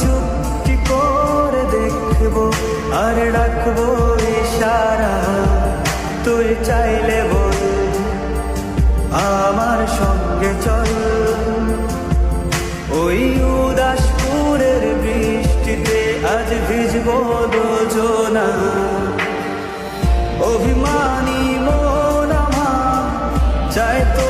চুপটি করে দেখব আর ডাকবো ইশারা। তুই চাইলে বল, আমার সঙ্গে চল। ওই উদাসপুরের বৃষ্টিতে আজ ভিজবো দুজনা। অভিমানী মন আমার চাই তোকে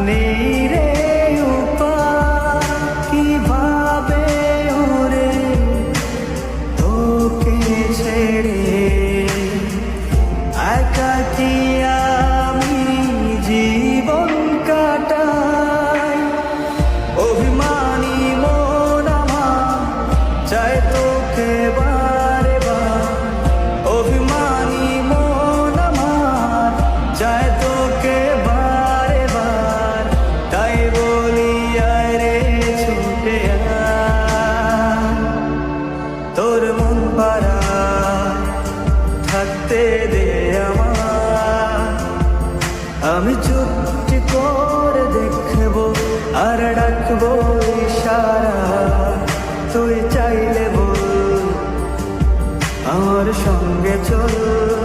নেই রে কীভাবে ছেড়ে আমি চুপটি করে দেখব আর ডাকবো ইশারা। তুই চাইলে বল আমার সঙ্গে চল।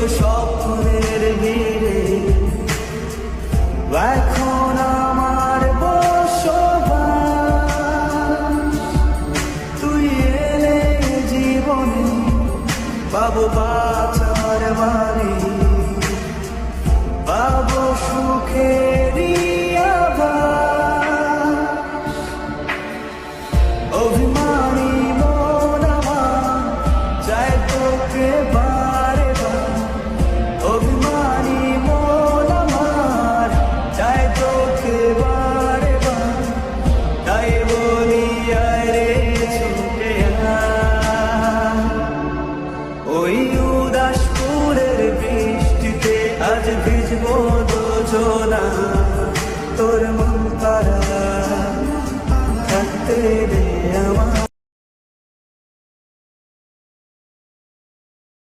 Ateş দুজনা